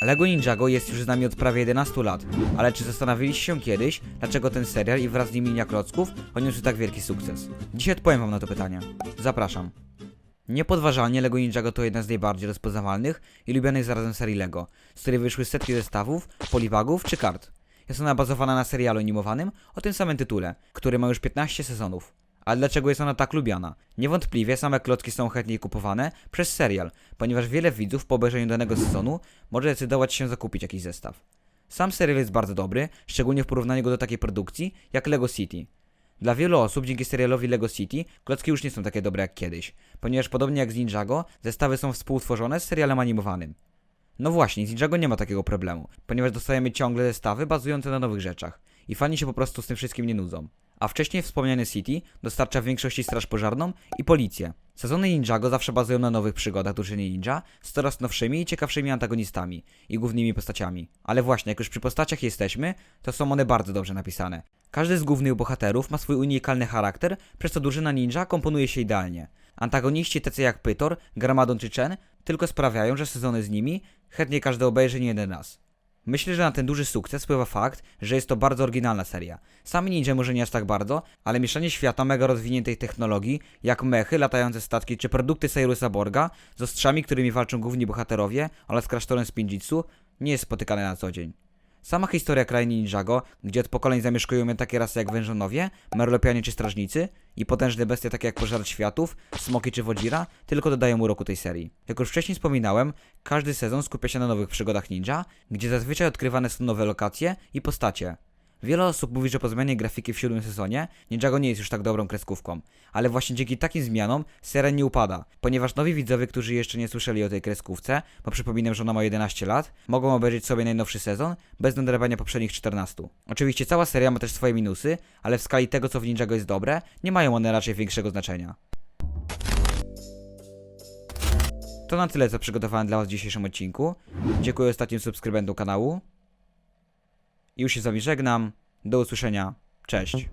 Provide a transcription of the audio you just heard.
Lego Ninjago jest już z nami od prawie 11 lat, ale czy zastanawialiście się kiedyś, dlaczego ten serial i wraz z nim linia klocków odniósł tak wielki sukces? Dzisiaj odpowiem wam na to pytanie. Zapraszam. Niepodważalnie Lego Ninjago to jedna z najbardziej rozpoznawalnych i lubianych zarazem serii Lego, z której wyszły setki zestawów, polibagów czy kart. Jest ona bazowana na serialu animowanym o tym samym tytule, który ma już 15 sezonów. Ale dlaczego jest ona tak lubiana? Niewątpliwie same klocki są chętniej kupowane przez serial, ponieważ wiele widzów po obejrzeniu danego sezonu może decydować się zakupić jakiś zestaw. Sam serial jest bardzo dobry, szczególnie w porównaniu go do takiej produkcji jak Lego City. Dla wielu osób dzięki serialowi Lego City klocki już nie są takie dobre jak kiedyś, ponieważ podobnie jak z Ninjago, zestawy są współtworzone z serialem animowanym. No właśnie, z Ninjago nie ma takiego problemu, ponieważ dostajemy ciągle zestawy bazujące na nowych rzeczach i fani się po prostu z tym wszystkim nie nudzą. A wcześniej wspomniany City dostarcza w większości straż pożarną i policję. Sezony Ninjago zawsze bazują na nowych przygodach drużyny ninja z coraz nowszymi i ciekawszymi antagonistami i głównymi postaciami. Ale właśnie, jak już przy postaciach jesteśmy, to są one bardzo dobrze napisane. Każdy z głównych bohaterów ma swój unikalny charakter, przez co drużyna ninja komponuje się idealnie. Antagoniści tacy jak Pytor, Gramadon czy Chen tylko sprawiają, że sezony z nimi chętnie każdy obejrzy nie jeden raz. Myślę, że na ten duży sukces wpływa fakt, że jest to bardzo oryginalna seria. Sami ninja może nie aż tak bardzo, ale mieszanie świata mega rozwiniętej technologii, jak mechy, latające statki czy produkty Cyrus'a Borga z ostrzami, którymi walczą główni bohaterowie oraz klasztorem Spinjitzu, nie jest spotykane na co dzień. Sama historia krainy Ninjago, gdzie od pokoleń zamieszkują ją takie rasy jak wężonowie, merlopianie czy strażnicy i potężne bestie takie jak pożar światów, smoki czy wodzira, tylko dodają uroku tej serii. Jak już wcześniej wspominałem, każdy sezon skupia się na nowych przygodach ninja, gdzie zazwyczaj odkrywane są nowe lokacje i postacie. Wiele osób mówi, że po zmianie grafiki w siódmym sezonie Ninjago nie jest już tak dobrą kreskówką, ale właśnie dzięki takim zmianom seria nie upada, ponieważ nowi widzowie, którzy jeszcze nie słyszeli o tej kreskówce, bo przypominam, że ona ma 11 lat, mogą obejrzeć sobie najnowszy sezon bez nadrabiania poprzednich 14. Oczywiście cała seria ma też swoje minusy, ale w skali tego, co w Ninjago jest dobre, nie mają one raczej większego znaczenia. To na tyle, co przygotowałem dla Was w dzisiejszym odcinku. Dziękuję ostatnim subskrybentom kanału. Już się z Wami żegnam. Do usłyszenia. Cześć.